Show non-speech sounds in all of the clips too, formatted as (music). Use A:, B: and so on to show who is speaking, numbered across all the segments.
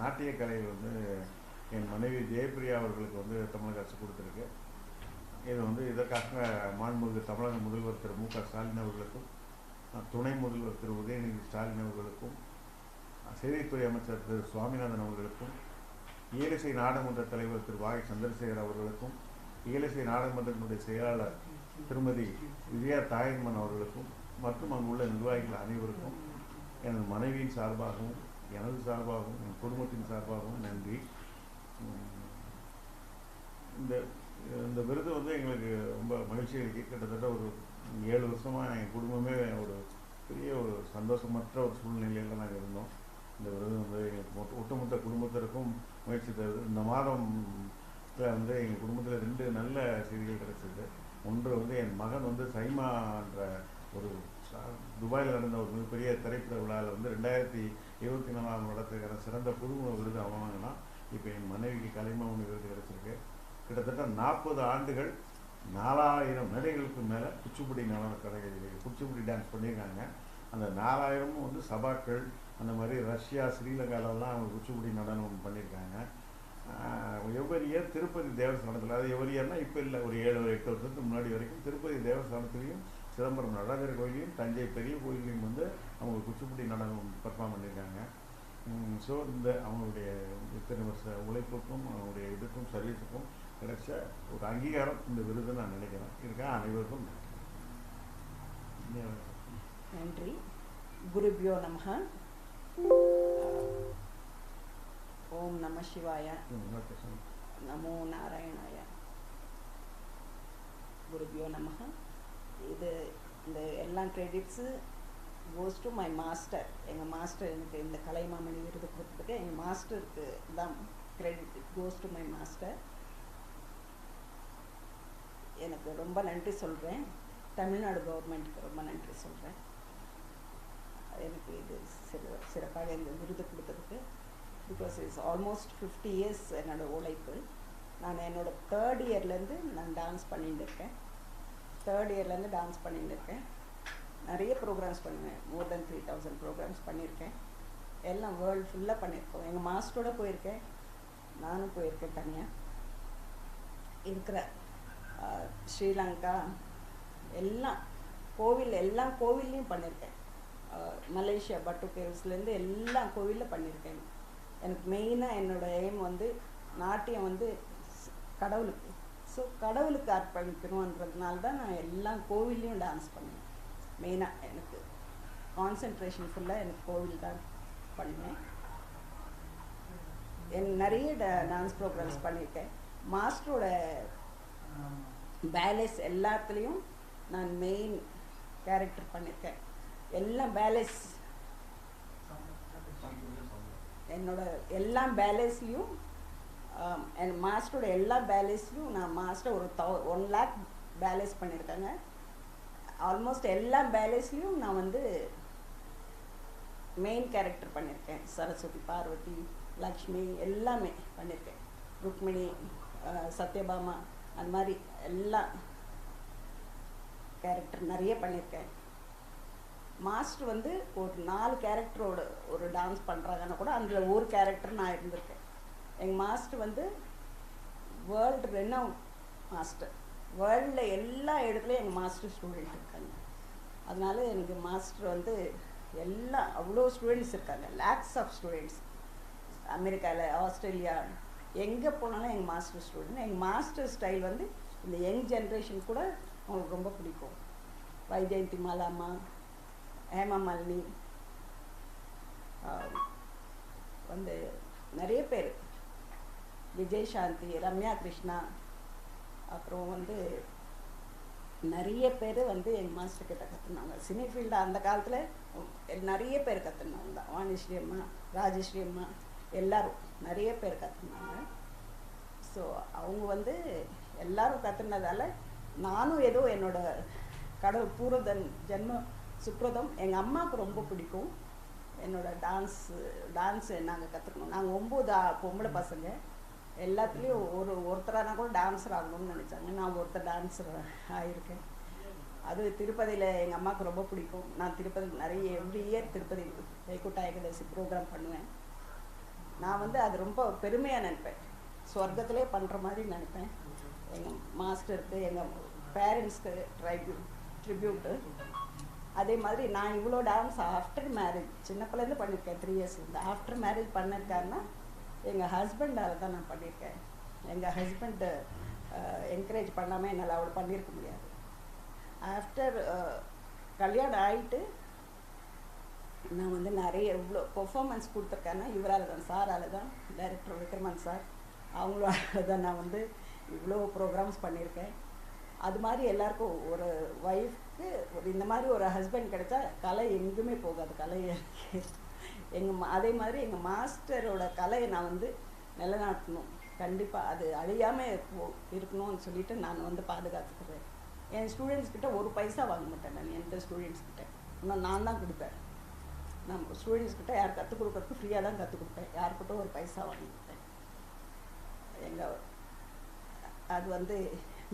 A: நாட்டிய கலையில் வந்து என் மனைவி ஜெயபிரியா அவர்களுக்கு வந்து தமிழக அரசு கொடுத்துருக்கு. இது வந்து இதற்காக மாண்புமிகு தமிழக முதல்வர் திரு மு க ஸ்டாலின் அவர்களுக்கும் துணை முதல்வர் திரு உதயநிதி ஸ்டாலின் அவர்களுக்கும் செய்தித்துறை அமைச்சர் திரு சுவாமிநாதன் அவர்களுக்கும் இயலிசை நாடகமன்ற தலைவர் திரு வாகை சந்திரசேகர் அவர்களுக்கும் இயலிசை நாடகமன்றத்தினுடைய செயலாளர் திருமதி விஜயா தாயன்மன் அவர்களுக்கும் மற்றும் அங்குள்ள நிர்வாகிகள் அனைவருக்கும் எனது மனைவியின் சார்பாகவும் எனது சார்பாகவும் என் குடும்பத்தின் சார்பாகவும் நன்றி. இந்த இந்த விருது வந்து எங்களுக்கு ரொம்ப மகிழ்ச்சி இருக்குது கிட்டத்தட்ட ஒரு ஏழு வருஷமாக என் குடும்பமே ஒரு பெரிய ஒரு சந்தோஷமற்ற ஒரு சூழ்நிலையில் நாங்கள் இருந்தோம். இந்த விருது வந்து எங்களுக்கு மொத்த ஒட்டுமொத்த குடும்பத்திற்கும் முயற்சி தருது. இந்த மாதம் வந்து எங்கள் குடும்பத்தில் ரெண்டு நல்ல செய்திகள் கிடச்சிது ஒன்று வந்து என் மகன் வந்து சைமான்ற ஒரு துபாயில் நடந்த ஒரு மிகப்பெரிய திரைப்பட விழாவில் வந்து ரெண்டாயிரத்தி இருபத்தி நாலாம் வருடத்துக்கான சிறந்த புதுமுக விருது அவன் வாங்கினான் இப்போ என் மனைவிக்கு கலைமாமணி விருது கிடச்சிருக்கு. கிட்டத்தட்ட நாற்பது ஆண்டுகள் நாலாயிரம் மேடைகளுக்கு மேலே குச்சிப்புடி நடன கிடைக்கிறது குச்சிப்புடி டான்ஸ் பண்ணியிருக்காங்க. அந்த நாலாயிரமும் வந்து சபாக்கள் அந்த மாதிரி ரஷ்யா ஸ்ரீலங்காலெல்லாம் அவங்க குச்சிப்புடி நடனம் பண்ணியிருக்காங்க. எவ்வரி இயர் திருப்பதி தேவஸ்தானத்தில் அது எவ்வரி இப்போ இல்லை ஒரு ஏழு ஒரு எட்டு வருஷத்துக்கு முன்னாடி வரைக்கும் திருப்பதி தேவஸ்தானத்துலேயும் சிதம்பரம் நடராஜர் கோயிலையும் தஞ்சை பெரிய கோயிலையும் வந்து அவங்க குச்சிப்புடி நடனம் பர்ஃபார்ம் பண்ணியிருக்காங்க. ஸோ இந்த அவங்களுடைய இத்தனை வருஷ உழைப்புக்கும் அவங்களுடைய இதுக்கும் சர்வீஸுக்கும் கிடைச்ச ஒரு அங்கீகாரம் இந்த விருது நான் நினைக்கிறேன். இருக்கா? அனைவருக்கும் நன்றி.
B: குருபியோ நமக ஓம் நம சிவாய. நமோ நாராயணாய. குருபியோ நமக இது இந்த எல்லா credits goes to my master எங்கள் மாஸ்டர் எனக்கு இந்த கலைமாமணி விருது கொடுத்ததுக்கு எங்கள் மாஸ்டருக்கு தான் credit goes to my master எனக்கு ரொம்ப நன்றி சொல்கிறேன் தமிழ்நாடு கவர்மெண்ட்டுக்கு ரொம்ப நன்றி சொல்கிறேன் எனக்கு இது சிற சிறப்பாக இந்த விருது கொடுத்ததுக்கு because it's almost fifty years என்னோடய உழைப்பு. நான் என்னோடய தேர்ட் இயர்லேருந்து நான் டான்ஸ் பண்ணிட்டு இருக்கேன். தேர்ட் இயர்லேருந்து டான்ஸ் பண்ணிட்டு இருக்கேன். நிறைய ப்ரோக்ராம்ஸ் பண்ணுவேன். More than three thousand programmes பண்ணியிருக்கேன். எல்லாம் வேர்ல்டு ஃபுல்லாக பண்ணியிருக்கோம். எங்கள் மாஸ்டரோட போயிருக்கேன். நானும் போயிருக்கேன் தனியாக இருக்கிற ஸ்ரீலங்கா எல்லாம் கோவில் எல்லா கோவில்லையும் பண்ணியிருக்கேன். மலேசியா பட்டு கேவ்ஸ்லேருந்து எல்லா கோவிலில் பண்ணியிருக்கேன். எனக்கு மெயினாக என்னோட எய்ம் வந்து நாட்டியம் வந்து கடவுளுக்கு. ஸோ கடவுளுக்கு அர்ப்பணிக்கணுன்றதுனால தான் நான் எல்லா கோவில்லையும் டான்ஸ் பண்ணுவேன். மெயினாக எனக்கு கான்சென்ட்ரேஷன் ஃபுல்லாக எனக்கு கோவில் தான் பண்ணேன் என் நிறைய டான்ஸ் ப்ரோக்ராம்ஸ் பண்ணியிருக்கேன். மாஸ்டரோட பேலஸ் எல்லாத்துலேயும் நான் மெயின் கேரக்டர் பண்ணியிருக்கேன். எல்லா பேலஸ் என்னோட எல்லா பேலஸ்லேயும் Um, என் மாஸ்டரோட எல்லா பேலஸ்லையும் நான் மாஸ்டர் ஒரு தௌ ஒன் லேக் பேலன்ஸ் பண்ணியிருக்காங்க. ஆல்மோஸ்ட் எல்லா பேலன்ஸ்லையும் நான் வந்து மெயின் கேரக்டர் பண்ணியிருக்கேன். சரஸ்வதி பார்வதி லக்ஷ்மி எல்லாமே பண்ணியிருக்கேன். ருக்மிணி சத்யபாமா அந்த மாதிரி எல்லா கேரக்டர் நிறைய பண்ணியிருக்கேன். மாஸ்டர் வந்து ஒரு நாலு கேரக்டரோட ஒரு டான்ஸ் பண்ணுறாங்கன்னா கூட அதில் ஒரு கேரக்டர் நான் இருந்திருக்கேன். எங்கள் மாஸ்டர் வந்து வேர்ல்டு ரெனவுன் மாஸ்டர் வேர்ல்டில் எல்லா இடத்துலையும் எங்கள் மாஸ்டர் ஸ்டூடெண்ட் இருக்காங்க. அதனால எனக்கு மாஸ்டர் வந்து எல்லா அவ்வளோ ஸ்டூடெண்ட்ஸ் இருக்காங்க. லேக்ஸ் ஆஃப் ஸ்டூடெண்ட்ஸ் அமெரிக்காவில் ஆஸ்திரேலியா எங்கே போனாலும் எங்கள் மாஸ்டர் ஸ்டூடெண்ட் எங்கள் மாஸ்டர் ஸ்டைல் வந்து இந்த யங் ஜென்ரேஷன் கூட அவங்களுக்கு ரொம்ப பிடிக்கும். வைஜெயந்தி மாலாமா ஹேமா மாலினி வந்து நிறைய பேர். விஜய் சாந்தி ரம்யா கிருஷ்ணா அப்புறம் வந்து நிறைய பேர் வந்து எங்கள் மாஸ்டர் கிட்ட கற்றுனாங்க சினி ஃபீல்டு அந்த காலத்தில் நிறைய பேர் கற்றுனாங்க தான் வாணிஸ்ரீ அம்மா ராஜஸ்ரீ அம்மா எல்லோரும் நிறைய பேர் கற்றுனாங்க ஸோ அவங்க வந்து எல்லாரும் கற்றுனதால நானும் ஏதோ என்னோடய கடவுள் பூரதன் ஜென்ம சுப்ரதம் எங்கள் அம்மாவுக்கு ரொம்ப பிடிக்கும். என்னோட டான்ஸு டான்ஸு நாங்கள் கற்றுக்கணும் நாங்கள் ஒம்பது பொம்பளை பசங்க. எல்லாத்துலேயும் ஒரு ஒருத்தரானா கூட டான்ஸர் ஆகணும்னு நினச்சாங்க. நான் ஒருத்தர் டான்ஸர் ஆகியிருக்கேன் அது திருப்பதியில் எங்கள் அம்மாவுக்கு ரொம்ப பிடிக்கும். நான் திருப்பதி நிறைய every year Tirupati Vaikunta Ekadashi programme பண்ணுவேன். நான் வந்து அது ரொம்ப பெருமையாக நினைப்பேன். சொர்க்கத்திலே பண்ணுற மாதிரி நினைப்பேன். எங்கள் மாஸ்டருக்கு எங்கள் பேரண்ட்ஸ்க்கு ட்ரைபியூ ட்ரிபியூட்டு அதே மாதிரி நான் இவ்வளோ டான்ஸ் ஆஃப்டர் மேரேஜ் சின்ன பிள்ளைலேருந்து பண்ணியிருக்கேன் த்ரீ இயர்ஸ் இந்த ஆஃப்டர் மேரேஜ் பண்ணியிருக்காருன்னா எங்கள் ஹஸ்பண்டால் தான் நான் பண்ணியிருக்கேன். எங்கள் ஹஸ்பண்டு என்கரேஜ் பண்ணாமல் என்னால் அவ்வளோ பண்ணியிருக்க முடியாது. ஆஃப்டர் கல்யாணம் ஆகிட்டு நான் வந்து நிறைய இவ்வளோ பெர்ஃபார்மன்ஸ் கொடுத்துருக்கேன்னா இவரால் தான் சாரால் தான் டைரக்டர் விக்ரமன் சார் அவங்களால தான் நான் வந்து இவ்வளோ ப்ரோக்ராம்ஸ் பண்ணியிருக்கேன். அது மாதிரி எல்லாருக்கும் ஒரு ஒய்ஃப்க்கு ஒரு இந்த மாதிரி ஒரு ஹஸ்பண்ட் கிடைச்சா கலை எங்குமே போகாது. கலை எங்கள் அதே மாதிரி எங்கள் மாஸ்டரோட கலையை நான் வந்து நிலைநாட்டணும். கண்டிப்பாக அது அழியாமல் இருக்கணும்னு சொல்லிட்டு நான் வந்து பாதுகாத்துக்கிறேன். என் ஸ்டூடெண்ட்ஸ்கிட்ட ஒரு பைசா வாங்க மாட்டேன் நான் எந்த ஸ்டூடெண்ட்ஸ்கிட்ட இன்னும் நான் தான் கொடுப்பேன். நான் ஸ்டூடெண்ட்ஸ்கிட்ட யார் கற்றுக் கொடுக்குறதுக்கு ஃப்ரீயாக தான் கற்றுக் கொடுப்பேன். யாருக்கிட்ட ஒரு பைசா வாங்க மாட்டேன். எங்கள் அது வந்து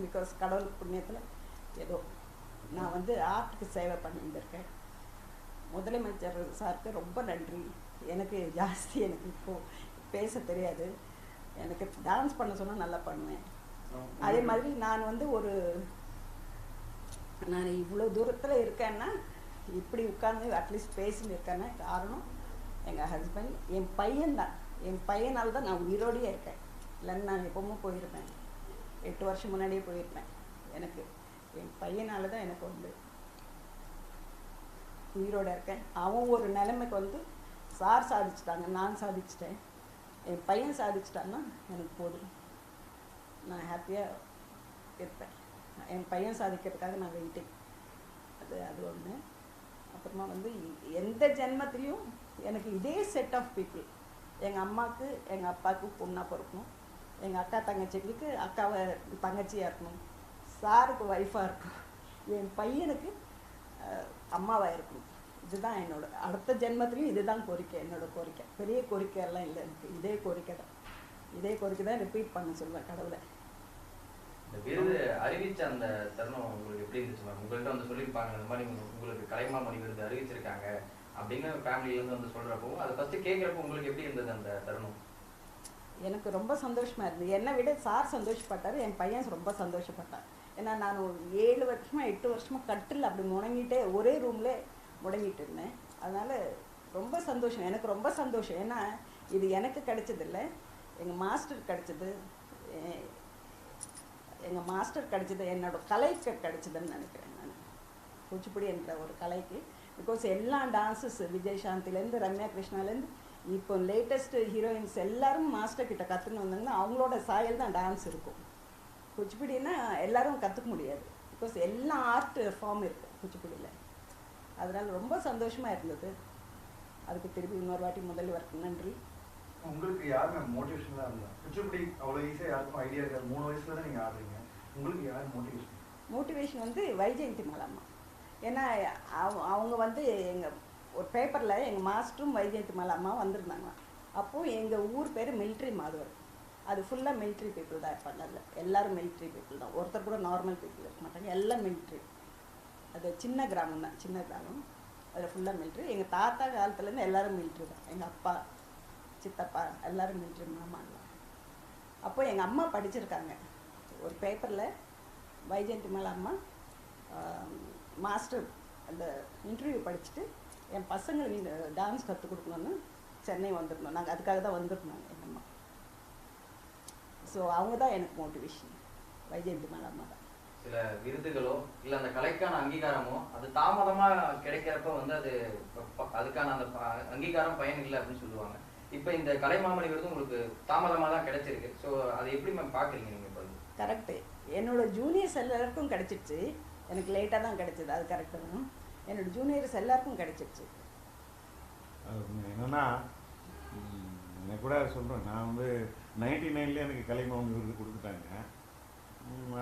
B: பிகாஸ் கடவுள் புண்ணியத்தில் ஏதோ நான் வந்து ஆர்ட்டுக்கு சேவை பண்ணியிருந்திருக்கேன் முதலமைச்சர் சாருக்கு ரொம்ப நன்றி. எனக்கு ஜாஸ்தி எனக்கு இப்போது பேச தெரியாது. எனக்கு டான்ஸ் பண்ண சொன்னால் நல்லா பண்ணுவேன். அதே மாதிரி நான் வந்து ஒரு நான் இவ்வளோ தூரத்தில் இருக்கேன்னா இப்படி உட்காந்து அட்லீஸ்ட் பேசின்னு இருக்கேன்னா காரணம் எங்கள் ஹஸ்பண்ட் என் பையன்தான். என் பையனால் தான் நான் உயிரோடையே இருக்கேன். இல்லைன்னு நான் எப்பவும் போயிருப்பேன். எட்டு வருஷம் முன்னாடியே போயிருப்பேன். எனக்கு என் பையனால் தான் எனக்கு வந்து உயிரோட இருக்கேன். அவன் ஒரு நிலைமைக்கு வந்து சார் சாதிச்சிட்டாங்க நான் சாதிச்சிட்டேன். என் பையன் சாதிச்சிட்டான்னா எனக்கு போதும். நான் ஹாப்பியாக இருப்பேன். என் பையன் சாதிக்கிறதுக்காக நான் வெயிட்டிங். அது அது ஒன்று அப்புறமா வந்து எந்த ஜென்மத்திலையும் எனக்கு இதே செட் ஆஃப் பீப்புள் எங்கள் அம்மாவுக்கு எங்கள் அப்பாவுக்கு பொண்ணாக பிறக்கணும். எங்கள் அக்கா தங்கச்சிங்களுக்கு அக்காவை தங்கச்சியாக இருக்கணும். சாருக்கு ஒய்ஃபாக இருக்கணும். என் பையனுக்கு அம்மாவாக இருக்கணும் இதுதான் என்னோட அடுத்த ஜென்மத்துலேயும் இதுதான் கோரிக்கை என்னோட கோரிக்கை. பெரிய கோரிக்கை எல்லாம் இல்லை எனக்கு. இதே கோரிக்கை தான். இதே கோரிக்கை தான் ரிப்பீட் பண்ண சொல்லுவேன் கடவுளை.
C: இந்த விருது அறிவிச்ச அந்த தருணம் உங்களுக்கு எப்படி இருந்துச்சு மேம் உங்கள்கிட்ட வந்து சொல்லியிருப்பாங்க இந்த மாதிரி உங்க- உங்களுக்கு கலைமாமணி விருது அறிவிச்சிருக்காங்க அப்படின்னு ஃபேமிலில இருந்து வந்து சொல்றப்போ அதை ஃபர்ஸ்ட் கேட்குறப்போ உங்களுக்கு எப்படி இருந்தது அந்த தருணம்?
B: எனக்கு ரொம்ப சந்தோஷமா இருந்தது. என்னை விட சார் சந்தோஷப்பட்டார் என் பையன் ரொம்ப சந்தோஷப்பட்டான். ஏன்னா நான் ஒரு ஏழு வருஷமாக எட்டு வருஷமாக கட்டில் அப்படி முடங்கிட்டே ஒரே ரூமில் முடங்கிட்டு இருந்தேன். அதனால் ரொம்ப சந்தோஷம். எனக்கு ரொம்ப சந்தோஷம். ஏன்னா இது எனக்கு கிடைச்சதில்ல. எங்கள் மாஸ்டர் கிடைச்சது. எங்கள் மாஸ்டர் கிடைச்சது என்னோட கலைக்கு கிடைச்சதுன்னு நினைக்கிறேன் நான். குச்சிப்புடி என்ற ஒரு கலைக்கு. பிகாஸ் எல்லா டான்ஸஸ் விஜய் சாந்திலேருந்து ரம்யா கிருஷ்ணாலேருந்து இப்போ லேட்டஸ்ட் ஹீரோயின்ஸ் எல்லாரும் மாஸ்டர் கிட்ட கற்றுன்னு வந்தாங்கன்னா அவங்களோட சாயல் தான் டான்ஸ் இருக்கும். குச்சிப்புடின்னா எல்லாரும் கற்றுக்க முடியாது. பிகாஸ் எல்லா ஆர்ட் ஃபார்ம் இருக்குது குச்சிப்புடியில் அதனால ரொம்ப சந்தோஷமா இருந்தது. அதுக்கு திருப்பி இன்னொரு வாட்டி முதல்வருக்கு நன்றி.
D: உங்களுக்கு யார் மேம் மோட்டிவேஷனாக இருந்தா குச்சிப்புடி அவ்வளோ ஈஸியாக யாருக்கும் ஐடியா இருக்காது. மூணு வயசுல தான் நீங்கள் ஆடுறீங்க. உங்களுக்கு யார் மோட்டிவேஷன்
B: மோட்டிவேஷன் வந்து வைஜெயந்தி மாலாம்மா ஏன்னா அவங்க அவங்க வந்து எங்கள் ஒரு பேப்பரில் எங்கள் மாஸ்டரும் வைஜெயந்தி மாலாம்மா வந்திருந்தாங்க. அப்போது எங்கள் ஊர் பேர் மிலிட்ரி மாதவர் அது ஃபுல்லாக மிலிட்ரி பீப்புள் தான் இருப்பாங்க. அதில் எல்லாரும் மிலிட்ரி பீப்புள் தான். ஒருத்தர் கூட நார்மல் பீப்புள் இருக்க மாட்டாங்க. எல்லாம் மிலிட்ரி அது சின்ன கிராமம் தான். சின்ன கிராமம். அதில் ஃபுல்லாக மிலிட்ரி எங்கள் தாத்தா காலத்துலேருந்து எல்லாரும் மிலிட்ரி தான். எங்கள் அப்பா சித்தப்பா எல்லோரும் மிலிட்ரி மாமாலாம் அப்போ எங்கள் அம்மா படிச்சிருக்காங்க. ஒரு பேப்பரில் வைஜெயந்தி மேலே அம்மா மாஸ்டர் அந்த இன்டர்வியூ படிச்சுட்டு என் பசங்களுக்கு டான்ஸ் கற்றுக் கொடுக்கணுன்னு சென்னை வந்திருந்தோம். நாங்கள் அதுக்காக தான் வந்திருந்தோம். ஸோ அவங்க தான் எனக்கு மோட்டிவேஷன் வைஜெயந்தி தான்
C: சில விருதுகளோ இல்ல அந்த கலைக்கான அங்கீகாரமோ அது தாமதமா கிடைக்கிறப்ப வந்து அது அதுக்கான அந்த ப- அங்கீகாரம் பயன் இல்லை அப்படின்னு சொல்லுவாங்க. இப்ப இந்த கலைமாமணி விருது உங்களுக்கு தாமதமா தான் கிடைச்சிருக்கு. ஸோ அதை எப்படி மேம் பாக்குறீங்க நீங்க இப்போ?
B: கரெக்டு என்னோட ஜூனியர்ஸ் எல்லாருக்கும் கிடைச்சிருச்சு. எனக்கு லேட்டாக தான் கிடைச்சது. அது கரெக்டு தான் என்னோட ஜூனியர்ஸ் எல்லாருக்கும் கிடைச்சிருச்சு.
A: என்னன்னா எனக்கு கூட சொல்கிறேன் நான் வந்து நைன்டி நைன்லேயே எனக்கு கலைமாமணி விருது கொடுத்துட்டாங்க.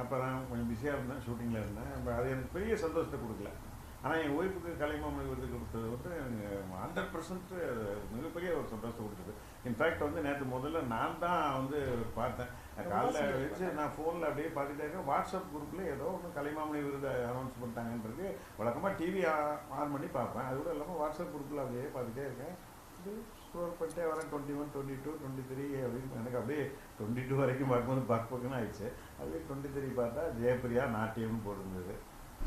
A: அப்போ நான் கொஞ்சம் பிஸியாக இருந்தேன் ஷூட்டிங்கில் இருந்தேன். அப்ப அது எனக்கு பெரிய சந்தோஷத்தை கொடுக்கல. ஆனால் என் ஒய்ஃபுக்கு கலைமாமணி விருது கொடுத்தது வந்து எனக்கு ஹண்ட்ரட் பர்சன்ட் மிகப்பெரிய ஒரு சந்தோஷத்தை கொடுத்தது. இன்ஃபேக்ட் வந்து நேற்று முதல்ல நான் தான் வந்து பார்த்தேன். காலைல. வச்சு நான் ஃபோனில் அப்படியே பார்த்துட்டே இருக்கேன். வாட்ஸ்அப் குரூப்பில் ஏதோ ஒன்று கலைமாமணி விருது அனௌன்ஸ் பண்ணிட்டாங்கன்றது வழக்கமாக டிவி ஆன் பண்ணி பார்ப்பேன். அது கூட இல்லாமல் வாட்ஸ்அப் குரூப்பில் அப்படியே பார்த்துட்டே இருக்கேன். ஸ்க்ரோல் பண்ணிட்டே வரேன் twenty one twenty two twenty three அப்படின்னு எனக்கு அப்படியே டுவெண்ட்டி டூ வரைக்கும் பார்க்கும்போது பக்குன்னு ஆயிடுச்சு. அப்படியே டுவெண்ட்டி த்ரீ பார்த்தா ஜெயபிரியா நாட்டியம்னு போட்டிருந்தது.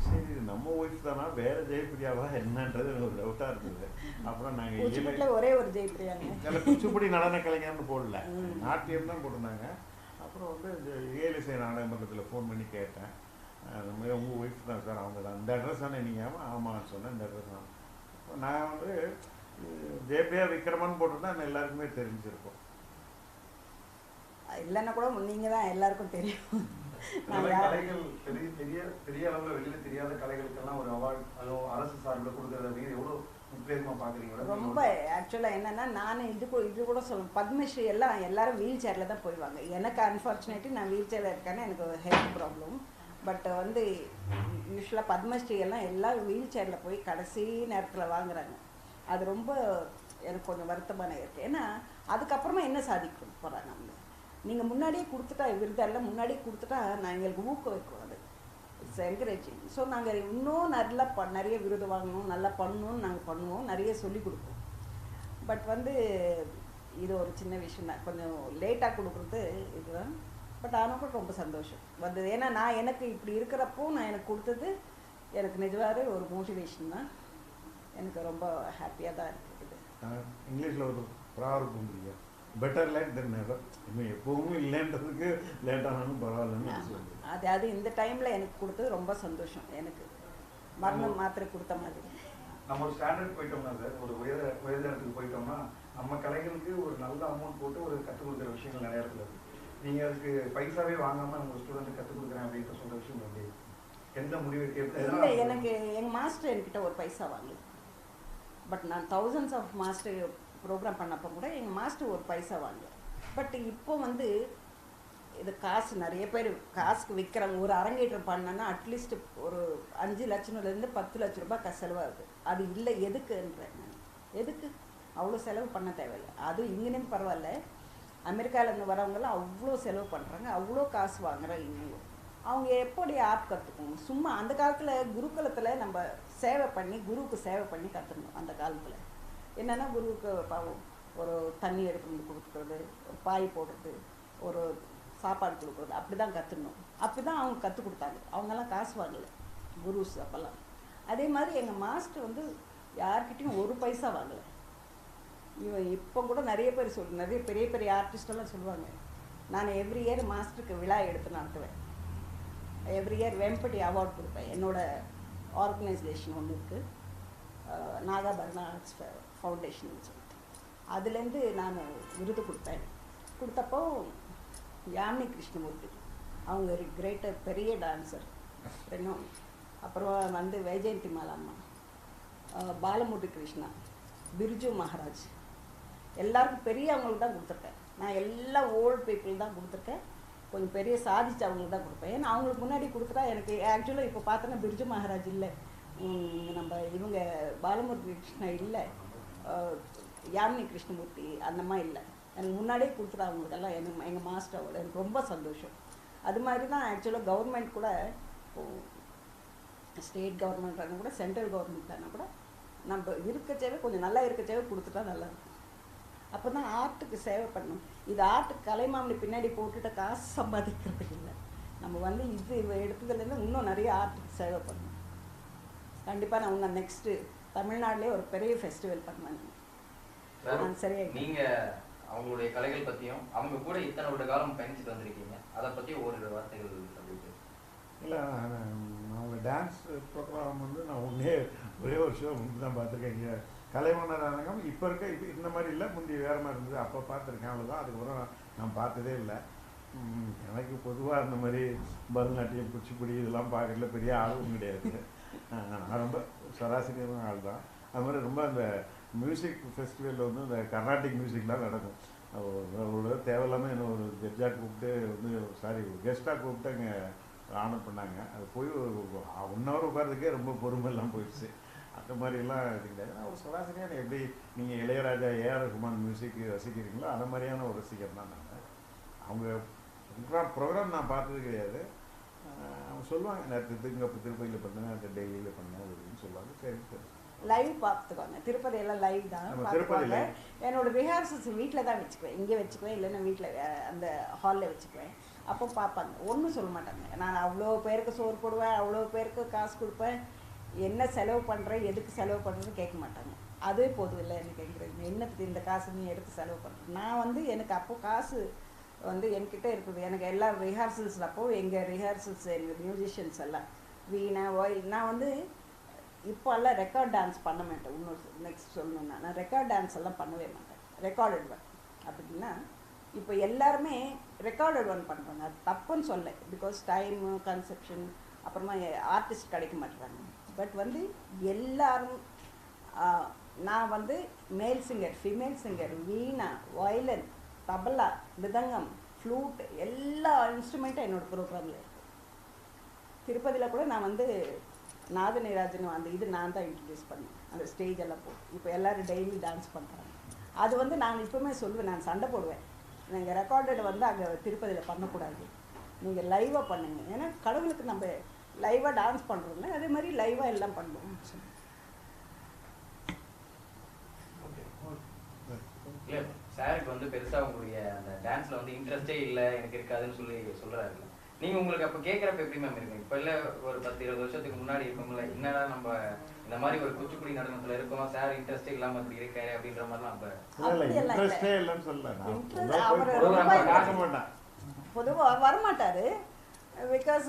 A: சரி நம்ம ஒய்ஃப் தானா? வேற ஜெயபிரியாவா என்னன்றது எனக்கு ஒரு டவுட்டாக இருந்தது. அப்புறம்
B: கூச்சிப்பட்டில் ஒரே ஒரு ஜெயப்பிரியாங்க.
A: குச்சிப்புடி நடன கலைஞர்னு போடல. நாட்டியம் தான் போட்டிருந்தாங்க. அப்புறம் வந்து ஏலிசை நாடக மன்றத்தில் ஃபோன் பண்ணி கேட்டேன். அந்த மாதிரி உங்கள் ஒய்ஃப் தான் சார். அவங்க தான். இந்த அட்ரஸ் தானே நீங்கள் ஆமான்னு சொன்னேன். இந்த அட்ரஸ் தான். நான் வந்து ஜெயபிரியா விக்ரமன் போட்டிருந்தா எல்லாருக்குமே தெரிஞ்சிருக்கும்.
B: இல்லைன்னா கூட நீங்கள் தான் எல்லாருக்கும் தெரியும்.
D: கலைகள் பெரிய பெரிய பெரிய அளவுல வெளியில தெரியாத கலைகளுக்கெல்லாம் ஒரு அவார்ட் அதுவும் அரசு சார்பில் கொடுக்கறது மேடம்?
B: ரொம்ப ஆக்சுவலாக என்னன்னா நான் இது கூட இது கூட சொல்லுவேன் பத்மஸ்ரீ எல்லாம் எல்லாரும் வீல் சேரில் தான் போயிடுவாங்க. எனக்கு அன்ஃபார்ச்சுனேட்லி நான் வீல் சேரில் இருக்கேன்னு எனக்கு ஹெல்த் ப்ராப்ளம் பட் வந்து யூஸ்வலாக பத்மஸ்ரீ எல்லாம் எல்லாரும் வீல் சேரில் போய் கடைசி நேரத்தில் வாங்குறாங்க. அது ரொம்ப எனக்கு கொஞ்சம் வருத்தமான இருக்குது ஏன்னா அதுக்கப்புறமா என்ன சாதிக்க போகிறாங்க அவங்க நீங்கள் முன்னாடியே கொடுத்துட்டா விருதெல்லாம் முன்னாடியே கொடுத்துட்டா நான் எங்களுக்கு ஊக்குவிக்கும் அது. இட்ஸ் என்கரேஜிங் ஸோ நாங்கள் இன்னும் நல்லா ப நிறைய விருது வாங்கணும் நல்லா பண்ணணும்னு நாங்கள் பண்ணுவோம். நிறைய சொல்லி கொடுப்போம். பட் வந்து இது ஒரு சின்ன விஷயம் தான். கொஞ்சம் லேட்டாக கொடுக்குறது இதுதான். பட் ஆனால் கூட ரொம்ப சந்தோஷம் வந்தது. ஏன்னா நான் எனக்கு இப்படி இருக்கிறப்போ நான் எனக்கு கொடுத்தது எனக்கு நிஜமாவே ஒரு மோட்டிவேஷன் தான். எனக்கு ரொம்ப ஹாப்பியாக தான் இருக்குது.
A: இங்கிலீஷில் ஒரு ப்ராவர்ப் உண்டு பெட்டர் லேட் தென் நெவர் இன்னும் எப்பவும் இல்லைன்றதுக்கு லேட் ஆனாலும் பரவாயில்லன்னு நான் சொல்லுவேன்
B: அது அது இந்த டைமில் எனக்கு கொடுத்தது ரொம்ப சந்தோஷம் எனக்கு. மரணம் மாத்திரை கொடுத்த மாதிரி.
D: நம்ம ஒரு ஸ்டாண்டர்ட் போயிட்டோம்னா சார் ஒரு உயர உயர்ந்த இடத்துக்கு போயிட்டோம்னா நம்ம கலைகளுக்கு ஒரு நல்ல அமௌண்ட் போட்டு ஒரு கற்றுக் கொடுக்குற விஷயங்கள் நிறைய இடத்துல இருக்கு நீங்க அதுக்கு பைசாவே வாங்காம நம்ம ஸ்டூடெண்ட் கற்றுக் கொடுக்குறேன் அப்படின்ற சொல்ற விஷயம் எப்படி எந்த முடிவு
B: இல்லை எனக்கு எங்கள் மாஸ்டர் என்கிட்ட ஒரு பைசா வாங்கல பட் நான் தௌசண்ட்ஸ் ஆஃப் மாஸ்டர் ப்ரோக்ராம் பண்ணப்போ கூட எங்கள் மாஸ்டர் ஒரு பைசா வாங்கல பட் இப்போ வந்து இது காசு நிறைய பேர் காசுக்கு விற்கிறாங்க ஒரு அரங்கேற்றம் பண்ணனா அட்லீஸ்ட் ஒரு அஞ்சு லட்சம்லேருந்து பத்து லட்ச ரூபாய் க செலவாகுது. அது இல்லை எதுக்குன்றேன் நான். எதுக்கு? அவ்வளோ செலவு பண்ண தேவையில்லை. அதுவும் இங்கேனும் பரவாயில்ல. அமெரிக்காவிலேருந்து வரவங்கெல்லாம் அவ்வளோ செலவு பண்ணுறாங்க அவ்வளோ காசு வாங்குறாங்க இங்கேயும் அவங்க எப்படி ஆப் கற்றுக்கணும் சும்மா அந்த காலத்தில் குருகுலத்தில் நம்ம சேவை பண்ணி குருவுக்கு சேவை பண்ணி கற்றுக்கணும் அந்த காலத்தில். என்னென்னா குருவுக்கு ஒரு தண்ணி எடுத்து வந்து கொடுக்குறது ஒரு பாய் போடுறது ஒரு சாப்பாடு கொடுக்குறது அப்படி தான் கற்றுக்கணும் அப்படி தான் அவங்க கற்றுக் கொடுத்தாங்க. அவங்கெல்லாம் காசு வாங்கலை குருஸ் அப்போல்லாம். அதே மாதிரி எங்கள் மாஸ்டர் வந்து யார்கிட்டையும் ஒரு பைசா வாங்கலை. இவன் இப்போ கூட நிறைய பேர் சொல் நிறைய பெரிய பெரிய ஆர்டிஸ்டெல்லாம் சொல்லுவாங்க நான் எவ்ரி இயர் மாஸ்டருக்கு விழா எடுத்து நடத்துவேன். எவ்ரி இயர் வெம்பட்டி அவார்ட் கொடுப்பேன். என்னோட ஆர்கனைசேஷன் ஒன்று இருக்குது நாகாபரணா ஆர்ட்ஸ் ஃபவுண்டேஷன் சொல்லிட்டு. அதுலேருந்து நான் விருது கொடுத்தேன். கொடுத்தப்போ யாமினி கிருஷ்ணமூர்த்தி. அவங்க ஒரு கிரேட்டர் பெரிய டான்சர் இன்னும் அப்புறம் வந்து வைஜெயந்தி மாலாம்மா. அஹ் கிருஷ்ணா பிர்ஜு மகாராஜ். எல்லாருக்கும் பெரியவங்களுக்கு தான் கொடுத்துருக்கேன். நான் எல்லாம் ஓல்டு பீப்புள் தான் கொடுத்துருக்கேன். கொஞ்சம் பெரிய சாதிச்சு அவங்களுக்கு தான் கொடுப்பேன். ஏன்னா அவங்களுக்கு முன்னாடி கொடுக்குறா எனக்கு ஆக்சுவலாக இப்போ பார்த்தோன்னா பிர்ஜு மகாராஜ் இல்லை. நம்ம இவங்க பாலமூர்த்தி கிருஷ்ணா இல்லை யாமினி கிருஷ்ணமூர்த்தி அந்த மாதிரி இல்லை. எனக்கு முன்னாடியே கொடுத்துட்டா அவங்களுக்கெல்லாம் எனக்கு எங்கள் மாஸ்டரோட எனக்கு ரொம்ப சந்தோஷம். அது மாதிரி தான் ஆக்சுவலாக கவர்மெண்ட் கூட ஸ்டேட் கவர்மெண்ட்டானா கூட சென்ட்ரல் கவர்மெண்ட் கூட நம்ம இருக்கச்சேவே கொஞ்சம் நல்லா இருக்கச்சேவே கொடுத்துட்டா நல்லாயிருக்கும் அப்போ தான் ஆர்ட்டுக்கு சேவை பண்ணணும். இது ஆர்ட்டுக்கு கலைமாமணி பின்னாடி போட்டுட்டு காசு சம்பாதிக்கிறது இல்லை. நம்ம வந்து இது எடுத்ததுலேருந்து இன்னும் நிறைய ஆர்ட்டுக்கு சேவை பண்ணணும். கண்டிப்பாக நான் உங்கள் நெக்ஸ்ட்டு தமிழ்நாட்டிலே ஒரு பெரிய ஃபெஸ்டிவல் பண்ணுவேன் சரியா
C: நீங்க அவங்களுடைய கலைகள் பத்தியும் அவங்க கூட இத்தனை வருட காலம் பயணிச்சுட்டு வந்திருக்கீங்க. அதை பத்தி ஓரிரு வார்த்தைகள்
A: இல்லை அவங்க டான்ஸ் ப்ரோக்ராம் வந்து நான் ஒன்றே ஒரே ஒரு ஷோ முந்தி தான் பார்த்துருக்கேன் இங்கே கலைவாணர் அரங்கம் இப்போ இருக்க இப்போ இந்த மாதிரி இல்லை முந்தி வேறு மாதிரி இருந்தது. அப்போ பார்த்துருக்கேன் அவ்வளோதான் அதுக்கப்புறம் நான் பார்த்ததே இல்லை. எனக்கு பொதுவாக இந்த மாதிரி பரதநாட்டியம் குச்சிப்புடி இதெல்லாம் பார்க்கறதுல பெரிய ஆர்வம் கிடையாது. நான் ரொம்ப சராசரியான ஆள் தான் அது மாதிரி ரொம்ப அந்த மியூசிக் ஃபெஸ்டிவலில் வந்து இந்த கர்நாடிக் மியூசிக்லாம் நடக்கும். அவரோட தேவையில்லாமல் என்ன ஒரு ஜட்ஜாக கூப்பிட்டு வந்து சாரி கெஸ்ட்டாக கூப்பிட்டு அங்கே ஆனர் பண்ணாங்க. அது போய் ஒரு ஒன் ஹவர் உட்காரதுக்கே ரொம்ப பொறுமையெல்லாம் போயிடுச்சு. அந்த மாதிரிலாம் இது கிடையாது நான் ஒரு சராசரியான எப்படி நீங்கள் இளையராஜா ஏஆர் ரஹ்மான் மியூசிக் ரசிக்கிறீங்களோ அந்த மாதிரியான ஒரு ரசிகர் தான் நான். அவங்க ப்ரோக்ராம் ப்ரோக்ராம் நான் பார்த்தது கிடையாது. அவங்க சொல்லுவாங்க நேற்று இங்கே திருப்பதியில் பண்ணேன் நேற்று டெல்லியில் பண்ணேன் அப்படின்னு சொல்லுவாங்க. சரி சரி.
B: லைவ் பார்த்துக்குவாங்க திருப்பதி எல்லாம் லைவ் தான்
A: ஆமா,
B: பார்த்துக்குவாங்க
A: திருப்பதி
B: என்னோட ரிஹார்சல்ஸ் வீட்டில் தான் வச்சுக்குவேன். இங்கே வச்சுக்குவேன் இல்லைன்னா வீட்டில் அந்த ஹாலில் வச்சுக்குவேன். அப்போ பார்ப்பாங்க. ஒன்றும் சொல்ல மாட்டாங்க. நான் அவ்வளோ பேருக்கு சோறு போடுவேன் அவ்வளோ பேருக்கு காசு கொடுப்பேன். என்ன செலவு பண்ணுறேன் எதுக்கு செலவு பண்ணுறேன்னு கேட்க மாட்டாங்க. அதே போதும் இல்லை எனக்கு எங்களுக்கு என்னத்துக்கு இந்த காசு நீ எடுத்து செலவு பண்ணுற நான் வந்து எனக்கு அப்போ காசு வந்து என்கிட்ட இருக்குது. எனக்கு எல்லா ரிஹார்சல்ஸ் அப்போ எங்கள் ரிஹார்சல்ஸ் எங்கள் மியூசிஷியன்ஸ் எல்லாம் வீணா ஒயில் நான் வந்து இப்போ எல்லாம் ரெக்கார்ட் டான்ஸ் பண்ண மாட்டேன். இன்னொரு நெக்ஸ்ட் சொல்லணும்னா நான் ரெக்கார்ட் டான்ஸ் எல்லாம் பண்ணவே மாட்டேன். ரெக்கார்டட் ஒன் அப்படின்னா இப்போ எல்லாருமே ரெக்கார்டட் ஒன் பண்ணுறாங்க அது தப்புன்னு சொல்ல பிகாஸ் டைமு கன்செப்ஷன் அப்புறமா ஆர்டிஸ்ட் கிடைக்க மாட்டுறாங்க. பட் வந்து எல்லாரும் நான் வந்து male singer female singer veena violin tabla mridangam flute எல்லா இன்ஸ்ட்ருமெண்ட்டும் என்னோடய ப்ரோக்ராமில் இருக்குது திருப்பதியில் கூட நான் வந்து நாதநிராஜன் அந்த இது நான் தான் இன்ட்ரடியூஸ் பண்ணேன். அந்த ஸ்டேஜ் எல்லாம் போ இப்போ எல்லாரும் டெய்லி டான்ஸ் பண்ணுறாங்க அது வந்து நான் இப்போவுமே சொல்லுவேன் நான் சண்டை போடுவேன். நீங்கள் ரெக்கார்டட் வந்து அங்கே திருப்பதியில் பண்ணக்கூடாது. நீங்கள் லைவாக பண்ணுங்கள் ஏன்னா கடவுளுக்கு நம்ம லைவாக டான்ஸ் பண்ணுறோம்ல அதே மாதிரி லைவாக எல்லாம் பண்ணுவோம்.
C: சாருக்கு வந்து பெருசா உங்களுடைய அந்த டான்ஸ்ல வந்து இன்ட்ரெஸ்டே இல்ல எனக்கு இருக்காதுன்னு சொல்லி சொல்றாருல்ல. நீங்க உங்களுக்கு அப்ப கேக்குறப்ப எப்படி மேம் இருக்கு இப்ப இல்ல ஒரு பத்து இருபது வருஷத்துக்கு முன்னாடி இருக்கும்ல என்னடா நம்ம இந்த மாதிரி ஒரு குச்சிப்புடி நடனத்துல இருக்கோம்? சார் இன்ட்ரெஸ்டே இல்லாம இப்படி இருக்காரு அப்படின்ற மாதிரிலாம் அப்ப
B: பொதுவாக வரமாட்டார். பிகாஸ்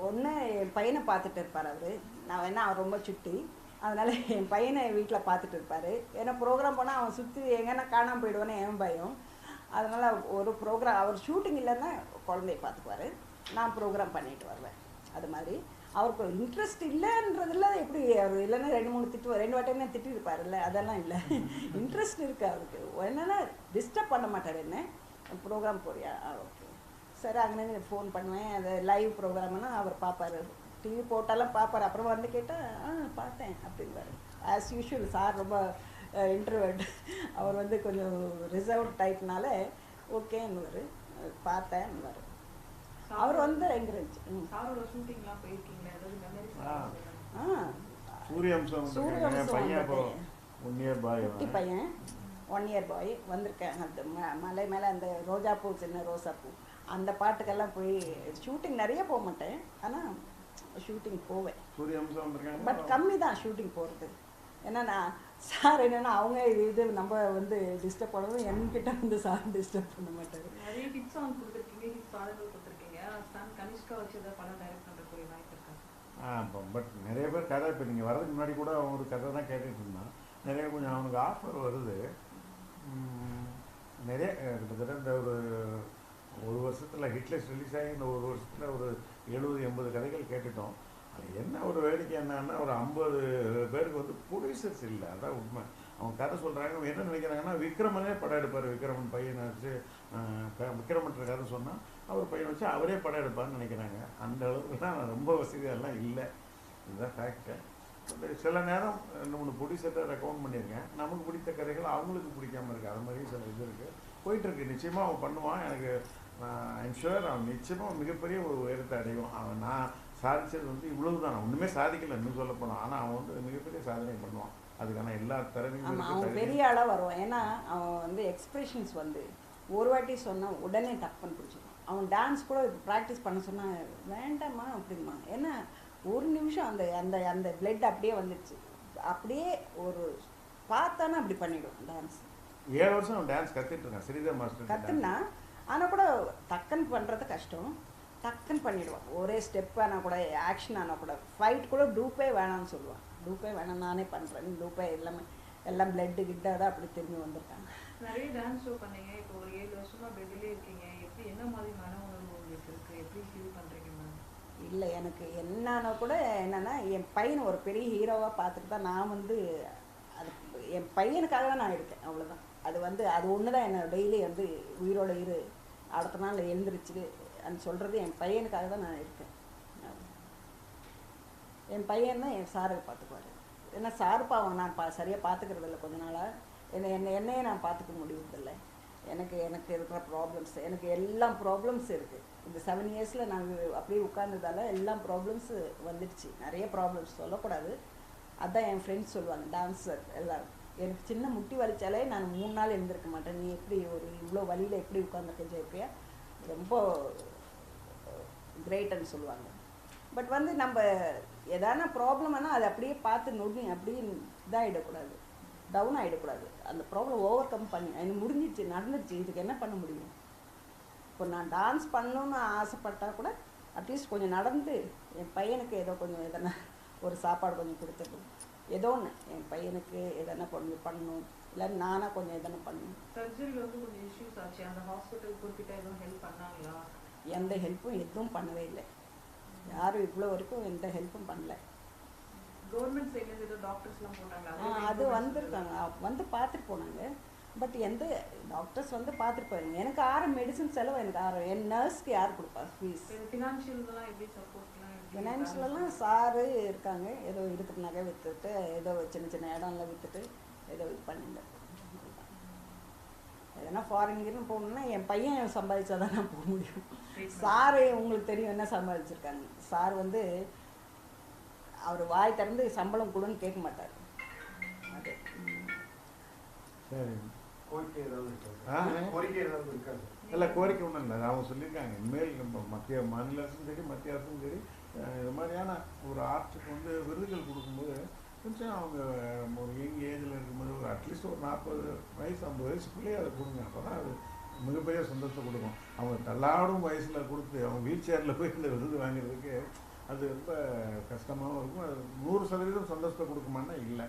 B: ஒன்று என் பையனை பார்த்துட்டு இருப்பார் அவர். நான் வேணா அவர் ரொம்ப சுட்டி. அதனால் என் பையனை வீட்டில் பார்த்துட்டு இருப்பார். ஏன்னா ப்ரோக்ராம் போனால் அவன் சுற்றி எங்கன்னா காணாமல் போயிடுவானே என் பயம். அதனால் ஒரு ப்ரோக்ராம் அவர் ஷூட்டிங் இல்லைன்னா குழந்தைய பார்த்துக்குவாரு. நான் ப்ரோக்ராம் பண்ணிட்டு வருவேன். அது மாதிரி. அவருக்கு இன்ட்ரெஸ்ட் இல்லைன்றதுல எப்படி அவர் இல்லைன்னா ரெண்டு மூணு திட்டு ரெண்டு வாட்டியுமே திட்டிருப்பாருல்ல. அதெல்லாம் இல்லை. இன்ட்ரெஸ்ட் (laughs) இருக்குது அவருக்கு. என்னென்னா டிஸ்டர்ப் பண்ண மாட்டார் என்ன? ப்ரோக்ராம் போறியா? ஓகே சரி அங்கே ஃபோன் பண்ணுவேன். அது லைவ் ப்ரோக்ராம்னா அவர் பார்ப்பாரு. டிவி போட்டாலும் பார்ப்பாரு. அப்புறம் வந்து கேட்டால் ஆ பார்த்தேன் அப்படிங்கிறாரு ஆஸ் யூஷுவல் சார் ரொம்ப இன்டர்வெட் அவர் வந்து கொஞ்சம் ரிசர்வ் டைப்னால ஓகேன்னுவார் பார்த்தேன்னுவார் அவர் வந்து என்கரேஜ்
E: சாரோட ஷூட்டிங்லாம் மெமரிஸ்
A: ஆ. சூரியவம்சம் பையன். ஒன் இயர் பாய்
B: குட்டி பையன். ஒன் இயர் பாய் வந்திருக்கேன். அந்த மலை மேலே அந்த ரோஜாப்பூ சின்ன ரோசாப்பூ அந்த பாட்டுக்கெல்லாம் போய் ஷூட்டிங் நிறைய போக மாட்டேன். ஆனால் ஷூட்டிங் போவேன். பட் கம்மி தான் ஷூட்டிங் போகிறது ஏன்னா நான் சார் என்னென்னா அவங்க இது இது நம்ம வந்து டிஸ்டர்ப் பண்ணவும் என்கிட்ட வந்து சார் டிஸ்டர்ப் பண்ண மாட்டார்.
E: நிறைய ஹிட் சாங் கொடுத்துருக்கீங்க. ஹிட் பாடல்கள் கொடுத்துருக்கீங்க. ஸ்டான் கனிஷ்கா வச்சு ஏதாவது படம் டைரக்ட் பண்ணுறக்கூடிய வாய்ப்பு இருக்கா?
A: ஆ பட் நிறைய பேர் கதை இப்போ நீங்கள் வரதுக்கு முன்னாடி கூட அவன் ஒரு கதை தான் கேட்டுட்டு இருந்தான். நிறைய கொஞ்சம் அவனுக்கு ஆஃபர் வருது. நிறைய கிட்டத்தட்ட இந்த ஒரு ஒரு வருஷத்தில் ஹிட்லர்ஸ் ரிலீஸ் ஆகி இந்த ஒரு வருஷத்தில் ஒரு எழுபது எண்பது கதைகள் கேட்டுட்டோம். அது என்ன ஒரு வேடிக்கை என்னன்னா ஒரு ஐம்பது பேருக்கு வந்து ப்ரொடியூசர்ஸ் இல்லை அதான் உண்மை. அவங்க கதை சொல்கிறாங்க என்ன நினைக்கிறாங்கன்னா விக்ரமனே படம் எடுப்பார் விக்ரமன் பையனை வச்சு விக்ரமன்ற கதை சொன்னால் அவர் பையனை வச்சு அவரே படம் எடுப்பார்னு நினைக்கிறாங்க. அந்த அளவுக்கு தான் ரொம்ப வசதியெல்லாம் இல்லை. இதுதான் ஃபேக்ட்டு சில நேரம் ரெண்டு மூணு ப்ரொடியூசர்கிட்ட ரெக்கமெண்ட் பண்ணியிருக்கேன். நமக்கு பிடித்த கதைகள் அவங்களுக்கு பிடிக்காம இருக்குது அது மாதிரியும் சில இது இருக்குது போயிட்டுருக்கு நிச்சயமாக அவன் பண்ணுவான். எனக்கு ஐம் ஷுவர் அவன் நிச்சயமாக மிகப்பெரிய ஒரு உயரத்தை அடைவான். அவன் நான் சாதிச்சது வந்து இவ்வளவு தான். ஒன்றுமே சாதிக்கல இன்னும் சொல்ல போனான் ஆனால் அவன் வந்து மிகப்பெரிய சாதனை பண்ணுவான். அதுக்கான எல்லா திறமையும்
B: அவன் பெரிய ஆளாக வருவான். ஏன்னா அவன் வந்து எக்ஸ்பிரஷன்ஸ் வந்து ஒரு வாட்டி சொன்னால் உடனே டக்குன்னு பிடிச்சிருவான். அவன் டான்ஸ் கூட ப்ராக்டிஸ் பண்ண சொன்னா வேண்டாம்மா அப்படிமா ஏன்னா ஒரு நிமிஷம் அந்த அந்த அந்த பிளட் அப்படியே வந்துடுச்சு அப்படியே ஒரு பார்த்தானா அப்படி பண்ணிடுவான் டான்ஸ்
A: ஏழு வருஷம் அவன் டான்ஸ் கற்றுட்டு இருக்கான். ஸ்ரீதர் மாஸ்டர்
B: கற்றுனா ஆனால் கூட டக்குன்னு பண்ணுறது கஷ்டம். டக்குன்னு பண்ணிடுவான் ஒரே ஸ்டெப் ஆனால் கூட ஆக்ஷன் ஆனால் கூட. ஃபைட் கூட டூப்பே வேணாம்னு சொல்லுவான் டூப்பே வேணாம் நானே பண்ணுறேன் டூப்பே எல்லாமே எல்லாம் பிளட்டு கிட்டோட அப்படி திரும்பி வந்திருக்காங்க.
E: நிறைய டான்ஸ் ஷோ பண்ணீங்க. இப்போ ஒரு ஏழு வருஷமா பெட்டிலே இருக்கீங்க. எப்படி என்ன மாதிரி மன உணர்வு உங்களுக்கு இருக்கு? எப்படி ஃபீல் பண்றீங்க மேம்?
B: இல்லை எனக்கு என்னன்னா கூட என்னன்னா என் பையனை ஒரு பெரிய ஹீரோவாக பார்த்துட்டு தான் நான் வந்து அது என் பையனுக்காக தான் நான் இருக்கேன். அவ்வளோதான் அது வந்து அது ஒன்று தான் என்னை டெய்லி வந்து உயிரோட இரு அடுத்த நாள் எழுந்திரிச்சு அந்த சொல்கிறது என் பையனுக்காக தான் நான் இருக்கேன். என் பையன் தான் என் சாரை பார்த்துக்குவாரு ஏன்னா சார் பாவம் நான் பா சரியாக பார்த்துக்கிறது இல்லை கொஞ்ச நாளாக என்னை என்னை என்னையே நான் பார்த்துக்க முடியறதில்லை. எனக்கு எனக்கு இருக்கிற ப்ராப்ளம்ஸ் எனக்கு எல்லாம் ப்ராப்ளம்ஸ் இருக்குது இந்த செவன் இயர்ஸில் நாங்கள் அப்படியே உட்கார்ந்ததால் எல்லாம் ப்ராப்ளம்ஸு வந்துடுச்சு. நிறைய ப்ராப்ளம்ஸ் சொல்லக்கூடாது. அதுதான் என் ஃப்ரெண்ட்ஸ் சொல்லுவாங்க டான்ஸர் எல்லோரும். எனக்கு சின்ன முட்டி வலிச்சாலே நான் மூணு நாள் எழுந்திருக்க மாட்டேன். நீ எப்படி ஒரு இவ்வளோ வலியில் எப்படி உட்காந்துருக்க ஜெயப்பியா ரொம்ப கிரேட்டுன்னு சொல்லுவாங்க. பட் வந்து நம்ம எதான ப்ராப்ளம்னா அதை அப்படியே பார்த்து நொடி அப்படியே இதாகிடக்கூடாது டவுன் ஆகிடக்கூடாது அந்த ப்ராப்ளம் ஓவர் கம் பண்ணி எனக்கு முடிஞ்சிச்சு நடந்துச்சு இதுக்கு என்ன பண்ண முடியும்? இப்போ நான் டான்ஸ் பண்ணணும்னு ஆசைப்பட்டால் கூட அட்லீஸ்ட் கொஞ்சம் நடந்து என் பையனுக்கு ஏதோ கொஞ்சம் எதனா ஒரு சாப்பாடு கொஞ்சம் கொடுத்துருக்கணும் ஏதோ ஒன்று என் பையனுக்கு எதனா கொஞ்சம் பண்ணணும். இல்லை நானாக கொஞ்சம் எதனா பண்ணணும்
E: சர்ஜரியில் வந்து கொஞ்சம் இஷ்யூஸ் ஆச்சு. அந்த ஹாஸ்பிட்டல் குறிப்பிட்ட எதுவும் ஹெல்ப் பண்ணாங்களா?
B: எந்த ஹெல்ப்பும் எதுவும் பண்ணவே இல்லை. யாரும் இவ்வளோ வரைக்கும் எந்த ஹெல்ப்பும் பண்ணல.
E: கவர்மெண்ட் சைட்லேருந்து ஏதோ டாக்டர்ஸ்லாம் போட்டாங்களா
B: அது வந்திருக்காங்க. வந்து பார்த்துட்டு போனாங்க. பட் எந்த டாக்டர்ஸ் வந்து பார்த்துட்டு போயிருங்க எனக்கு ஆறு மெடிசன் செலவு எனக்கு ஆறு. என் நர்ஸ்க்கு யார் கொடுப்பா? ஃபீஸ்
E: ஃபினான்ஷியல்லாம் எப்படி சப்போர்ட்லாம்
B: ஃபினான்ஷியலெல்லாம் சாரு இருக்காங்க. ஏதோ இருக்கிற நகை விற்றுட்டு ஏதோ சின்ன சின்ன இடம்லாம் விற்றுட்டு ஏதோ இது பண்ணிட்டு. எதனா ஃபாரின்கின்னு போகணுன்னா என் பையன் சம்பாதிச்சா தான் நான் போக முடியும். சாரு உங்களுக்கு தெரியும் என்ன சம்பாதிச்சிருக்காங்க. சார் வந்து அவர் வாய் திறந்து சம்பளம் கொடுன்னு கேட்க மாட்டார். அது.
A: சரி.
D: கோரிக்கை ஏதாவது இருக்கா
A: ஆ?
D: சார்? கோரிக்கை ஏதாவது இருக்கா சார்
A: இல்லை கோரிக்கை ஒன்றும் இல்லை. அவங்க சொல்லியிருக்காங்க. இனிமேல் நம்ம மத்திய மாநில அரசும் சரி மத்திய அரசும் சரி இது மாதிரியான ஒரு ஆர்ட்டுக்கு வந்து விருதுகள் கொடுக்கும்போது கொஞ்சம் அவங்க ஒரு யங் ஏஜில் இருக்கும்போது ஒரு அட்லீஸ்ட் ஒரு நாற்பது வயசு ஐம்பது வயசுக்குள்ளேயே அதை கொடுங்க. அப்போ தான் அது மிகப்பெரிய சந்தோஷத்தை கொடுக்கும். அவங்க தள்ளாடும் வயசில் கொடுத்து அவங்க வீல் சேரில் போய் இந்த விருது வாங்குறதுக்கு அது ரொம்ப கஷ்டமாகவும் இருக்கும். அது நூறு சதவீதம் சந்தோஷத்தை கொடுக்குமான்னா இல்லை.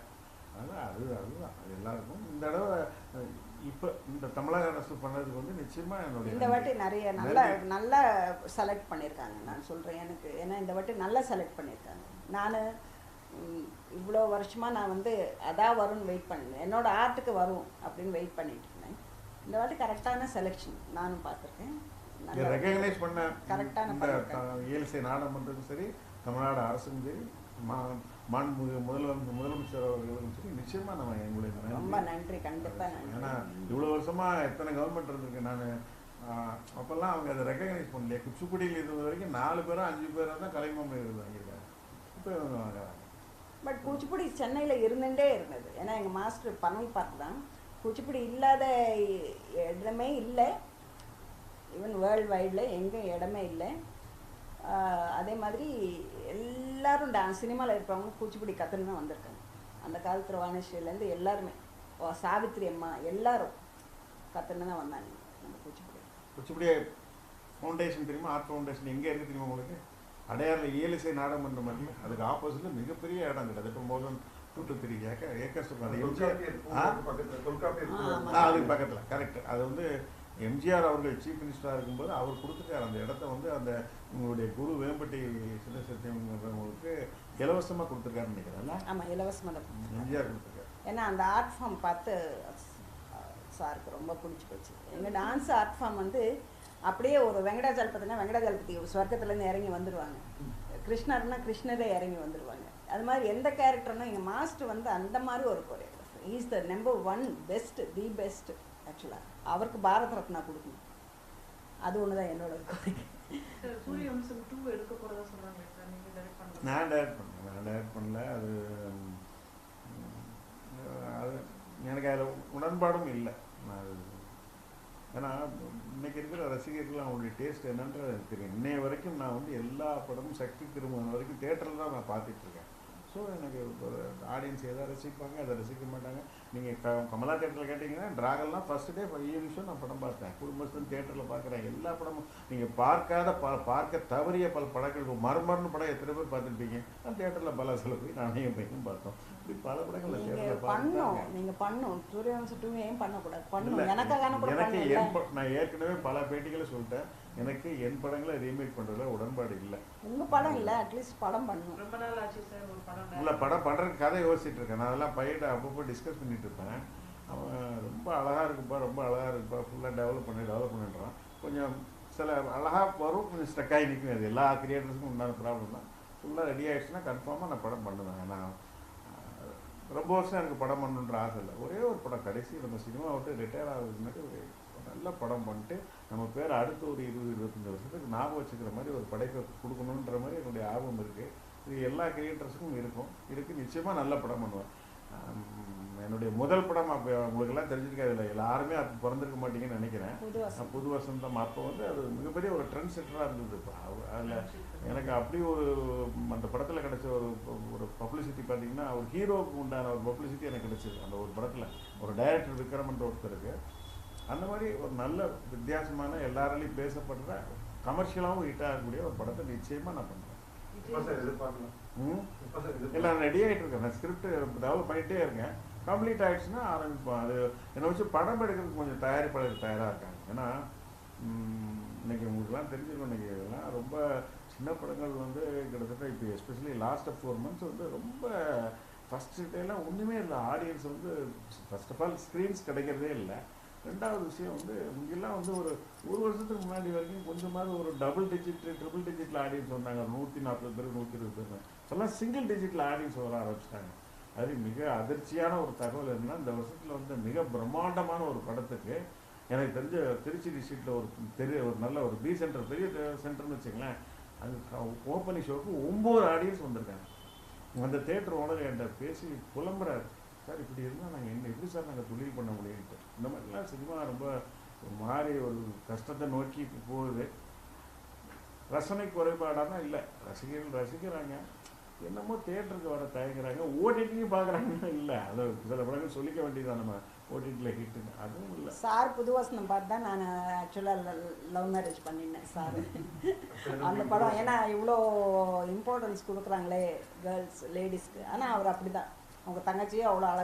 A: அதனால் அது அதுதான். அது எல்லாருக்கும் இந்த தடவை இப்போ இந்த தமிழக அரசு பண்ணதுக்கு வந்து நிச்சயமாக என்னுடைய
B: இந்த. வாட்டி நிறைய நல்லா. நல்லா செலக்ட் பண்ணியிருக்காங்க. நான் சொல்கிறேன் எனக்கு ஏன்னா இந்த வாட்டி நல்லா செலக்ட் பண்ணியிருக்காங்க. நான் இவ்வளோ வருஷமாக நான் வந்து அதான் வரும்னு வெயிட் பண்ணேன் என்னோட ஆர்ட்டுக்கு வரும் அப்படின்னு வெயிட் பண்ணிட்டு இருந்தேன். இந்த வாட்டி கரெக்டான செலெக்ஷன் நானும் பார்த்துருக்கேன்.
A: ரெகக்னைஸ் பண்ண
B: கரெக்டான
A: த- இயலிசை நாடாளுமன்றத்துக்கும் சரி தமிழ்நாடு அரசும் சரி மா மாண்புமிகு முதலமைச்சர் முதலமைச்சர் அவர்களுக்கும் சரி நிச்சயமா நம்ம எங்களுடைய
B: ரொம்ப
A: நன்றி
B: கண்டிப்பாக
A: ஏன்னா இவ்வளோ வருஷமா எத்தனை கவர்மெண்ட் இருந்திருக்கு நான் அப்போல்லாம் அவங்க அதை ரெகக்னைஸ் பண்ணலையே. குச்சிப்புடியில் இருந்த வரைக்கும் நாலு பேரும் அஞ்சு பேரும் தான் கலைமாமணி வாங்கியிருக்காங்க. இப்போ இவங்க வாங்குறாங்க.
B: பட் குச்சிப்புடி சென்னையில் இருந்துகிட்டே இருந்தது. ஏன்னா எங்கள் மாஸ்டர் பனல் பார்க் தான். குச்சிப்புடி இல்லாத இடமே இல்லை. ஈவன் வேர்ல்டு வைடில் எங்கேயும் இடமே இல்லை. அதே மாதிரி எல்லாரும் டான்ஸ் சினிமாவில் இருக்கிறவங்க குச்சிப்புடி கற்றுன்னு தான் வந்திருக்காங்க. அந்த காலத்தில் வாணிஸ்ரீலேருந்து எல்லாருமே. ஓ, சாவித்திரி அம்மா எல்லாரும் கற்றுன்னு தான் வந்தாங்க. நம்ம குச்சிப்புடி.
A: குச்சிப்புடி ஃபவுண்டேஷன் தெரியுமா? ஆர்ட் ஃபவுண்டேஷன் எங்கே இருக்குது தெரியுமா உங்களுக்கு? அடையாறில் இயலிசை நாடகமன்றம் மாதிரி அதுக்கு ஆப்போசிட்டில் மிகப்பெரிய இடம் கிட்டத்தட்ட more than two to three acre acres இருக்கும் அதுக்கு பக்கத்தில் கரெக்ட் அது வந்து எம்ஜிஆர் அவர்கள் சீஃப் மினிஸ்டராக இருக்கும்போது அவர் கொடுத்துட்டார். அந்த இடத்த வந்து அந்த உங்களுடைய குரு வேம்பட்டி சின்னசத்தியம்ங்கிறவங்களுக்கு இலவசமாக கொடுத்துருக்காருன்னு நினைக்கிறேன்ல?
B: ஆமாம் இலவசமாக தான்
A: எம்ஜிஆர் கொடுத்துருக்காரு.
B: ஏன்னா அந்த ஆர்ட் ஃபார்ம் பார்த்து சாருக்கு ரொம்ப பிடிச்சி போச்சு. எங்கள் டான்ஸ் ஆர்ட் ஃபார்ம் வந்து அப்படியே ஒரு வெங்கடாஜலபதினா வெங்கடாஜலபதி ஸ்வர்க்கத்துலேருந்து இறங்கி வந்துடுவாங்க கிருஷ்ணர்னா கிருஷ்ணரே இறங்கி வந்துடுவாங்க அது மாதிரி எந்த கேரக்டர்னா எங்கள் மாஸ்டர் வந்து அந்த மாதிரி ஒரு choreographer is the number one best the best ஆக்சுவலாக அவருக்கு பாரத ரத்னா கொடுக்கணும். அது ஒன்று தான் என்னோட கோரிக்கை.
A: நான் டைரக்ட் பண்ணேன் நான் டைரக்ட் பண்ணல. அது அது எனக்கு அதில் உடன்பாடும் இல்லை. நான் அது ஏன்னா இன்னைக்கு இருக்கிற ரசிகர்கள் அவங்களுடைய டேஸ்ட் என்னன்றது எனக்கு தெரியும். இன்னைய வரைக்கும் நான் வந்து எல்லா படமும் சக்தி திருமணம் வரைக்கும் தேட்டரில் தான் நான் பார்த்துட்டு இருக்கேன். ஸோ எனக்கு ஆடியன்ஸ் எதை ரசிப்பாங்க அதை ரசிக்க மாட்டாங்க. நீங்கள் க கமலா தேட்டரில் கேட்டிங்கன்னா ட்ராகன்லாம் ஃபஸ்ட் டே ஈவினிங் நான் படம் பார்த்தேன். குடும்பஸ்தன் தேட்டரில் பார்க்குறேன். எல்லா படமும் நீங்கள் பார்க்காத ப பார்க்க தவறிய பல படங்கள் மர்மர்னு படம் எத்தனை பேர் பார்த்துருப்பீங்க? நான் தேட்டரில் பல சில போய் நானே பையனும் பார்த்தோம். இப்படி பல படங்களை தேட்டரில்
B: பண்ணும். நீங்கள் பண்ணும். சூரியவம்சம் டூ ஏன் பண்ணக்கூடாது? எனக்காக
A: எனக்கு என் நான் ஏற்கனவே பல பேட்டிகளை சொல்லிட்டேன். எனக்கு என் படங்களை ரீமேக் பண்றதுல உடன்பாடு இல்லை.
B: உங்கள் படம் இல்லை. அட்லீஸ்ட் படம் பண்ணணும்.
E: ரொம்ப நாள் ஆச்சு சார் ஒரு படம்
A: இல்லை படம் பண்றதுக்கு கதை யோசிச்சுட்டு இருக்கேன். நான் அதெல்லாம் பையன்ட்ட அப்பப்போ டிஸ்கஸ் பண்ணிட்டு இருப்பேன் அவன் ரொம்ப அழகாக இருக்குப்பா ரொம்ப அழகாக இருக்குப்பா. ஃபுல்லாக டெவலப் பண்ணி டெவலப் பண்ணிடுறான். கொஞ்சம் சில அழகா வரும் கொஞ்சம் ஸ்டக் ஆகி நிற்கும் அது எல்லா கிரியேட்டர்ஸுக்கும் உண்டான ப்ராப்ளம் தான். ஃபுல்லாக ரெடி ஆகிடுச்சுன்னா கன்ஃபார்மாக நான் படம் பண்ணுவேன். நான் ரொம்ப வருஷம் எனக்கு படம் பண்ணணுன்ற ஆசை இல்லை. ஒரே ஒரு படம் கடைசி நம்ம சினிமா விட்டு ரிட்டையர் ஆகுதுக்கு ஒரு நல்ல படம் பண்ணிட்டு நம்ம பேர் அடுத்த ஒரு இருபது இருபத்தஞ்சி வருஷத்துக்கு ஞாபகம் வச்சுக்கிற மாதிரி ஒரு படைப்பை கொடுக்கணுன்ற மாதிரி என்னுடைய ஆர்வம் இருக்குது இது எல்லா கிரியேட்டர்ஸுக்கும் இருக்கும். இருக்குது நிச்சயமாக நல்ல படம் பண்ணுவேன். என்னுடைய முதல் படம் அப்போ உங்களுக்கெல்லாம் தெரிஞ்சிருக்காது இல்லை. எல்லாருமே அப்போ பிறந்திருக்க மாட்டீங்கன்னு நினைக்கிறேன்.
B: புது வருஷம்
A: வசந்தம் அப்போ வந்து அது மிகப்பெரிய ஒரு ட்ரெண்ட் செட்டராக இருந்தது இப்போ. அதில் எனக்கு அப்படி ஒரு அந்த படத்தில் கிடைச்ச ஒரு ஒரு பப்ளிசிட்டி பார்த்தீங்கன்னா ஒரு ஹீரோவுக்கு உண்டான ஒரு பப்ளிசிட்டி எனக்கு கிடைச்சது. அந்த ஒரு படத்தில். ஒரு டைரக்டர் விக்ரமன்ற ஒருத்தருக்கு. அந்த மாதிரி ஒரு நல்ல வித்தியாசமான எல்லாராலையும் பேசப்படுற கமர்ஷியலாகவும் ஹிட் ஆகக்கூடிய ஒரு படத்தை நிச்சயமாக நான் பண்ணுறேன் இல்லை நான் ரெடி ஆகிட்டு இருக்கேன். நான் ஸ்கிரிப்ட் டெவலப் பண்ணிகிட்டே இருக்கேன். கம்ப்ளீட் ஆகிடுச்சுன்னா ஆரம்பிப்போம். அது என்னை வச்சு படம் எடுக்கிறதுக்கு கொஞ்சம் தயாரிப்பாளர் தயாராக இருக்காங்க. ஏன்னா இன்றைக்கி இன்னைக்கு உங்களுக்குலாம் தெரிஞ்சிருக்கும் இன்னைக்கு இதெல்லாம் ரொம்ப சின்ன படங்கள் வந்து கிட்டத்தட்ட இப்போ எஸ்பெஷலி லாஸ்ட் ஃபோர் மந்த்ஸ் வந்து ரொம்ப ஃபஸ்ட்டு டேலாம் ஒன்றுமே இல்லை. ஆடியன்ஸ் வந்து ஃபஸ்ட் ஆஃப் ஆல் ஸ்க்ரீன்ஸ் கிடைக்கிறதே இல்லை. ரெண்டாவது விஷயம் வந்து இங்கெல்லாம் வந்து ஒரு ஒரு வருஷத்துக்கு முன்னாடி வரைக்கும் கொஞ்சமாவது ஒரு டபுள் டிஜிட் ட்ரிபிள் டிஜிட்டில் ஆடியன்ஸ் வந்தாங்க. நூற்றி நாற்பது பேர் நூற்றி இருபது பேர் இப்போல்லாம் சிங்கிள் டிஜிட்டில் ஆடியன்ஸ் வர ஆரம்பிச்சிட்டாங்க. அது மிக அதிர்ச்சியான ஒரு தகவல் என்னன்னா இந்த வருஷத்தில் வந்து மிக பிரம்மாண்டமான ஒரு படத்துக்கு எனக்கு தெரிஞ்ச திருச்சி டிஸ்ட்ரிக்டில் ஒரு பெரிய ஒரு நல்ல ஒரு பி சென்டர் பெரிய சென்டர்னு வச்சுங்களேன் அது ஓப்பனிங் ஷோக்கு ஒம்பது ஆடியன்ஸ் வந்திருக்காங்க. அந்த தேட்டர் ஓனர் என்கிட்ட பேசி புலம்புறாரு. சார் இப்படி இருந்தால் நாங்கள் என்ன எப்படி சார் நாங்கள் தொழில் பண்ண முடியும்ட்டு இந்த மாதிரிலாம் சினிமா ரொம்ப ஒரு மாதிரி ஒரு கஷ்டத்தை நோக்கி போகுது. ரசனை குறைபாடானா இல்லை. ரசிகர்கள் ரசிக்கிறாங்க. என்னமோ தேட்டருக்கு வர தயங்குறாங்க. ஓடிடியும் பார்க்குறாங்கன்னா இல்லை. அது சில படங்கள் சொல்லிக்க வேண்டியதான் நம்ம ஓடிடியில் ஹிட்டுங்க அதுவும் இல்லை.
B: சார் புதுவாசனம் பார்த்து தான் நான் ஆக்சுவலாக லவ் மேரேஜ் பண்ணினேன் சார். அந்த படம் ஏன்னா இவ்வளோ இம்பார்ட்டன்ஸ் கொடுக்குறாங்களே கேர்ள்ஸ் லேடிஸ்க்கு ஆனால் அவர் அப்படி தான் அவங்க தங்கச்சியும் அவ்வளோ அழகா